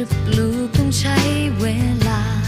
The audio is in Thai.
ือปลูกต้องใช้เวลา